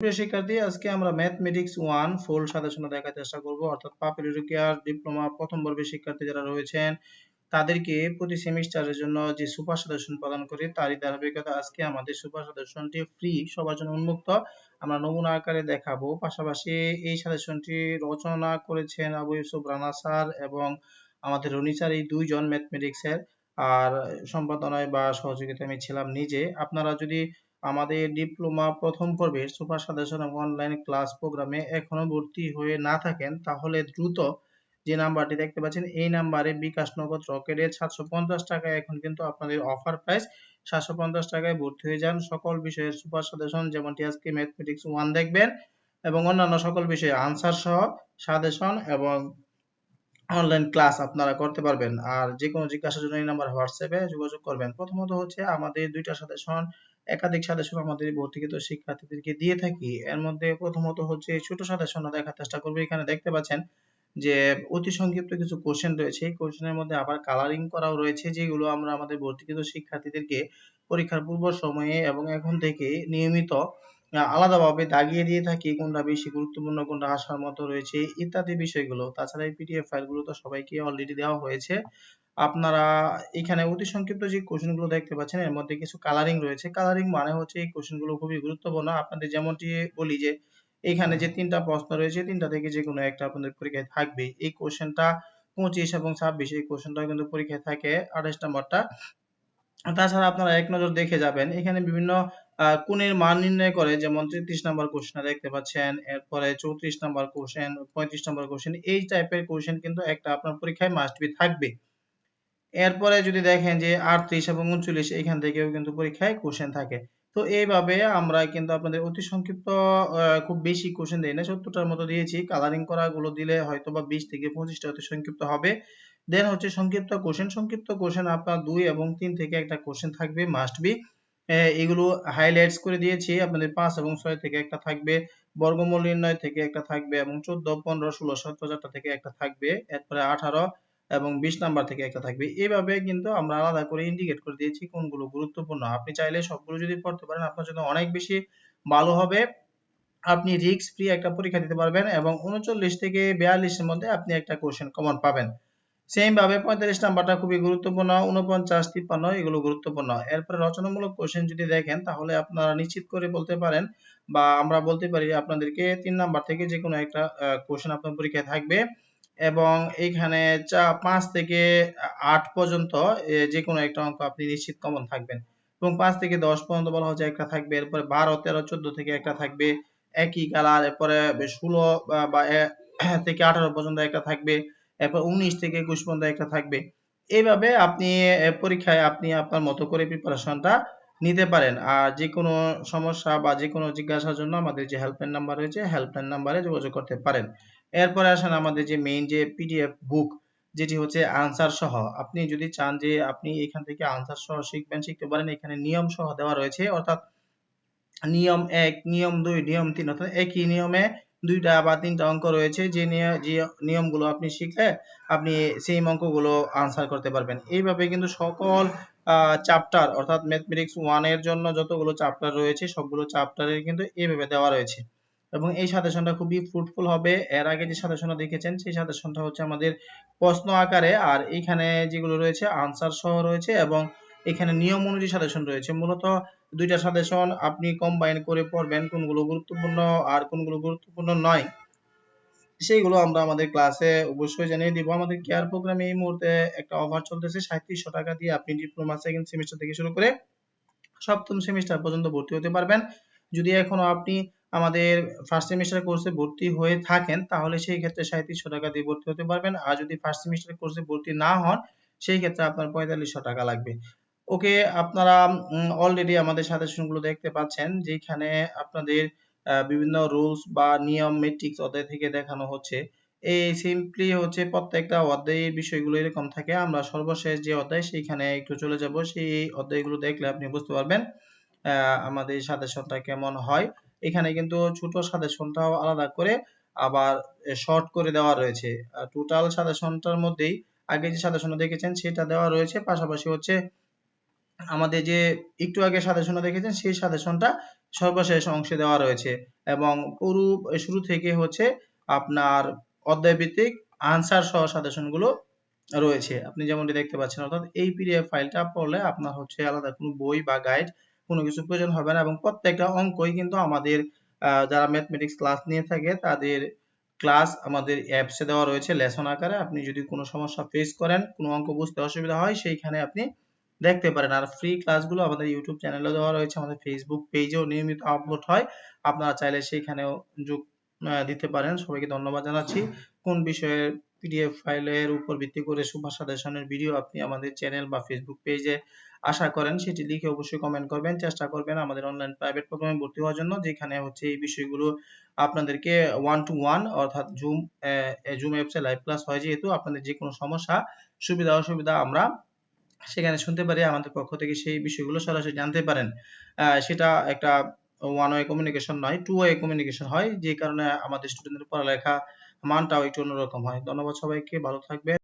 প্রিয় শিক্ষার্থী, আজকে আমরা ম্যাথমেটিক্স ওয়ান ফুল সাজেশনে দেখার চেষ্টা করব। অর্থাৎ পাপিলিটি কেয়ার ডিপ্লোমা প্রথম বর্ষের শিক্ষার্থী যারা রয়েছেন, তাদেরকে প্রতি সেমিস্টারের জন্য যে সুপার সাজেশন প্রদান করি, তারই ধারাবাহিকতা আজকে আমাদের সুপার সাজেশনটি ফ্রি সবার জন্য উন্মুক্ত। আমরা নমুনা আকারে দেখাবো। পাশাপাশি এই সাজেশনটি রচনা করেছেন আবু ইউসুফ রানা স্যার এবং আমাদের রনি স্যার, এই দুইজন ম্যাথমেটিক্সের আর সম্পাদনায় বা সহযোগিতা আমি ছিলাম নিজে। আপনারা যদি আমাদের ডিপ্লোমা প্রথম পর্বের সুপার সাজেশন এবং অনলাইন ক্লাস প্রোগ্রামে এখনও ভর্তি হয়ে না থাকেন, তাহলে দ্রুত যে নাম্বারটি দেখতে পাচ্ছেন, এই নাম্বারে বিকাশ নগদ রকেটের সাতশো পঞ্চাশ টাকায় এখন কিন্তু আপনাদের অফার প্রাইস সাতশো পঞ্চাশ টাকায় ভর্তি হয়ে যান। সকল বিষয়ের সুপার সাজেশন যেমনটি আজকে ম্যাথমেটিক্স ওয়ান দেখবেন এবং অন্যান্য সকল বিষয়ে আনসার সহ সাজেশন এবং অনলাইন ক্লাস আপনারা করতে পারবেন। আর যে কোনো জিজ্ঞাসার জন্য এই নাম্বার হোয়াটসঅ্যাপে যোগাযোগ করবেন। প্রথমত হচ্ছে আমাদের দুইটা সাজেশন একাধিক সাজেশন আমাদের ভর্তিকৃত শিক্ষার্থীদেরকে দিয়ে থাকি। এর মধ্যে প্রথমত হচ্ছে ছোট সাজেশন দেখার চেষ্টা করবে। এখানে দেখতে পাচ্ছেন যে অতি সংক্ষিপ্ত কিছু কোশ্চেন রয়েছে। এই কোশ্চেনের মধ্যে আবার কালারিং করাও রয়েছে, যেগুলো আমরা আমাদের ভর্তিকৃত শিক্ষার্থীদেরকে পরীক্ষার পূর্ব সময়ে এবং এখন থেকে নিয়মিত আলাদাভাবে দাগিয়ে দিয়ে থাকি কোনটা বেশি গুরুত্বপূর্ণ, কোনটা আসার মতো রয়েছে ইত্যাদি বিষয়গুলো। তাছাড়া এই পিডিএফ ফাইলগুলো তো সবাইকে অলরেডি দেওয়া হয়েছে। আপনারা এখানে অতি সংক্ষিপ্ত যে কোশ্চেনগুলো দেখতে পাচ্ছেন, এর মধ্যে কিছু কালারিং রয়েছে। কালারিং মানে হচ্ছে এই কোশ্চেনগুলো খুবই গুরুত্বপূর্ণ। আপনাদের যেমনটি বলি যে, এখানে যে তিনটা প্রশ্ন রয়েছে, তিনটা থেকে যে কোনো একটা আপনাদের পরীক্ষায় থাকবে। এই কোশ্চেনটা পঁচিশ এবং ছাব্বিশ, এই কোশ্চেনটা কিন্তু পরীক্ষায় থাকে আঠাশ নম্বরটা। তাছাড়া আপনারা এক নজর দেখে যাবেন। এখানে বিভিন্ন কোণের মান নির্ণয় করে, যেমন তেত্রিশ নম্বর কোশ্চেন দেখতে পাচ্ছেন, এরপরে চৌত্রিশ নম্বর কোশ্চেন পঁয়ত্রিশ নম্বর কোশ্চেন এই টাইপের কোশ্চেন কিন্তু একটা আপনার পরীক্ষায় মাস্ট বি থাকবে। এরপরে যদি দেখেন যে আটত্রিশ এবং উনচল্লিশ, এখান থেকেও কিন্তু পরীক্ষায় কোশ্চেন থাকে। তো এইভাবে আমরা কিন্তু আপনাদের অতি সংক্ষিপ্ত খুব বেশি কোশ্চেন দেই না, সত্তরটার মতো দিয়েছি। কালারিং করা গুলো দিলে হয়তো বা বিশ থেকে পঁচিশটা অতি সংক্ষিপ্ত হবে। দেন হচ্ছে সংক্ষিপ্ত কোশ্চেন সংক্ষিপ্ত কোশ্চেন আপনার দুই এবং তিন থেকে একটা কোশ্চেন থাকবে মাস্ট বি এগুলো হাইলাইটস করে দিয়েছি। আপনাদের পাঁচ এবং ছয় থেকে একটা থাকবে, বর্গমূল নির্ণয় থেকে একটা থাকবে এবং চোদ্দ, পনেরো, ষোলো, সতেরো চারটা থেকে একটা থাকবে, এরপরে আঠারো এবং বিশ নাম্বার থেকে একটা থাকবে। এইভাবে কিন্তু আমরা আলাদা করে ইন্ডিকেট করে দিয়েছি কোনগুলো গুরুত্বপূর্ণ। আপনি চাইলে সবগুলো যদি পড়তে পারেন, আপনার জন্য অনেক বেশি ভালো হবে। আপনি রিস্ক ফ্রি একটা পরীক্ষা দিতে পারবেন এবং উনচল্লিশ থেকে বিয়াল্লিশের মধ্যে আপনি একটা কোশ্চেন কমন পাবেন। সেম ভাবে পঁয়তাল্লিশ নাম্বারটা খুবই গুরুত্বপূর্ণ উনপঞ্চাশ তিপ্পান্ন, এগুলো গুরুত্বপূর্ণ। এরপরে রচনামূলক কোশ্চেন যদি দেখেন, তাহলে আপনারা নিশ্চিত করে বলতে পারেন বা আমরা বলতে পারি আপনাদেরকে তিন নাম্বার থেকে যে কোনো একটা কোশ্চেন আপনার পরীক্ষায় থাকবে এবং এখানে চা, পাঁচ থেকে আট পর্যন্ত যে কোনো একটা অঙ্ক আপনি নিশ্চিত কমন থাকবেন। এবং পাঁচ থেকে দশ পর্যন্ত বলা হচ্ছে একটা থাকবে, এরপরে বারো, তেরো, চোদ্দ থেকে একটা থাকবে, একই কালার এরপরে ষোলো, বা থেকে আঠারো পর্যন্ত একটা থাকবে। এরপর উনিশ থেকে একুশ পর্যন্ত একটা থাকবে। এইভাবে আপনি পরীক্ষায় আপনি আপনার মতো করে প্রিপারেশনটা নিতে পারেন। আর যে কোনো সমস্যা বা যে কোনো জিজ্ঞাসার জন্য আমাদের যে হেল্পলাইন নাম্বার রয়েছে হেল্পলাইন নাম্বারে যোগাযোগ করতে পারেন। এরপরে আসেন আমাদের যে মেইন যে পিডিএফ বুক যেটি হচ্ছে আনসার সহ। আপনি যদি চান যে আপনি এখান থেকে আনসার সহ শিখবেন, শিখতে পারেন। এখানে নিয়ম সহ দেওয়া রয়েছে। অর্থাৎ নিয়ম এক, নিয়ম দুই, নিয়ম তিন, অর্থাৎ একই নিয়মে দুইটা বা তিনটা অঙ্ক রয়েছে, যে নিয়মগুলো আপনি শিখলে আপনি সেই অঙ্কগুলো আনসার করতে পারবেন। এইভাবে কিন্তু সকল চ্যাপ্টার অর্থাৎ ম্যাথমেটিক্স ওয়ানের জন্য যতগুলো চ্যাপ্টার রয়েছে, সবগুলো চ্যাপ্টারের কিন্তু এইভাবে দেওয়া রয়েছে। এবং এই সাজেশনটা খুবই ফ্রুটফুল হবে। এর আগে যে সাজেশনটা দেখেছেন, সেই সাজেশনটা হচ্ছে আমাদের প্রশ্ন আকারে, আর এখানে যেগুলো রয়েছে আনসার সহ রয়েছে এবং এখানে নিয়ম অনুযায়ী সাজেশন রয়েছে। মূলত দুইটা সাজেশন আপনি কম্বাইন করে পড়বেন কোনগুলো গুরুত্বপূর্ণ আর কোনগুলো গুরুত্বপূর্ণ নয়। সেইগুলো আমরা আমাদের ক্লাসে অবশ্যই জানিয়ে দিব। আমাদের কেয়ার প্রোগ্রামে এই মুহূর্তে একটা অফার চলতেছে সাঁত্রিশশো টাকা দিয়ে আপনি ডিপ্লোমা সেকেন্ড সেমিস্টার থেকে শুরু করে সপ্তম সেমিস্টার পর্যন্ত ভর্তি হতে পারবেন। যদি এখনও আপনি আমাদের ফার্স্ট সেমিস্টার কোর্সে ভর্তি হয়ে থাকেন, তাহলে সেই ক্ষেত্রে সাঁত্রিশশো টাকা দিয়ে ভর্তি হতে পারবেন। আর যদি ফার্স্ট সেমিস্টার কোর্সে ভর্তি না হন, সেই ক্ষেত্রে আপনার পঁয়তাল্লিশশো টাকা লাগবে। ওকে আপনারা অলরেডি আমাদের সাজেশনগুলো দেখতে পাচ্ছেন, যেখানে আপনাদের বিভিন্ন রুলস বা নিয়ম মেট্রিক্স অধ্যায় থেকে দেখানো হচ্ছে। এই সিম্পলি হচ্ছে প্রত্যেকটা অধ্যায়ের বিষয়গুলো এরকম থাকে, আমরা সর্বশেষ যে অধ্যায় সেইখানে একটু চলে যাব, সেই অধ্যায়গুলো দেখলে আপনি বুঝতে পারবেন আমাদের সাজেশনটা কেমন হয়। এখানে কিন্তু ছোট সাজেশনটাও আলাদা করে আবার শর্ট করে দেওয়া রয়েছে। টোটাল সাজেশনটার মধ্যেই আগে যে সাজেশনটা দেখেছেন, সেটা দেওয়া রয়েছে, পাশাপাশি হচ্ছে আমাদের যে একটু আগে সাজেশনটা দেখেছেন, সেই সাজেশনটা সর্বশেষ অংশে দেওয়া রয়েছে এবং পুরো শুরু থেকে হচ্ছে আপনার অধ্যায়ভিত্তিক আনসার সহ সাজেশনগুলো রয়েছে। আপনি যেমনটি দেখতে পাচ্ছেন, অর্থাৎ এই পিডিএফ ফাইলটা পড়লে আপনার হচ্ছে আলাদা কোনো বই বা গাইড কোনো কিছু প্রয়োজন হবে না এবং প্রত্যেকটা অঙ্কই কিন্তু আমাদের যারা ম্যাথমেটিক্স ক্লাস নিয়ে থাকে, তাদের ক্লাস আমাদের অ্যাপসে দেওয়া রয়েছে। লেসন আকারে আপনি যদি কোনো সমস্যা ফেস করেন, কোনো অঙ্ক বুঝতে অসুবিধা হয়, সেইখানে আপনি দেখতে পারেন। আর ফ্রি ক্লাসগুলো আমাদের ইউটিউব চ্যানেলে দেওয়া রয়েছে, আমাদের ফেসবুক পেজেও নিয়মিত আপলোড হয়। আপনারা চাইলে সেইখানেও যোগ দিতে পারেন। সবাইকে ধন্যবাদ জানাচ্ছি। কোন বিষয়ে পিডিএফ ফাইলের উপর ভিত্তি করে সুভাষ সাজেশনের ভিডিও আপনি আমাদের চ্যানেল বা ফেসবুক পেজে আশা করেন, সেটি লিখে অবশ্যই কমেন্ট করবেন। চেষ্টা করবেন আমাদের অনলাইন প্রাইভেট প্রোগ্রামে ভর্তি হওয়ার জন্য, যেখানে হচ্ছে এই বিষয়গুলো আপনাদেরকে ওয়ান টু ওয়ান অর্থাৎ জুম জুম অ্যাপসে লাইভ ক্লাস হয়। যেহেতু আপনাদের যে কোনো সমস্যা, সুবিধা, অসুবিধা আমরা সেখানে শুনতে পারি আমাদের পক্ষ থেকে সেই বিষয়গুলো সরাসরি জানতে পারেন। সেটা একটা ওয়ান ওয়ে কমিউনিকেশন নয় টু ওয়ে কমিউনিকেশন হয়। যে কারণে আমাদের স্টুডেন্টদের পড়ালেখা মানটাও একটু অন্যরকম হয়। ধন্যবাদ সবাইকে, ভালো থাকবেন।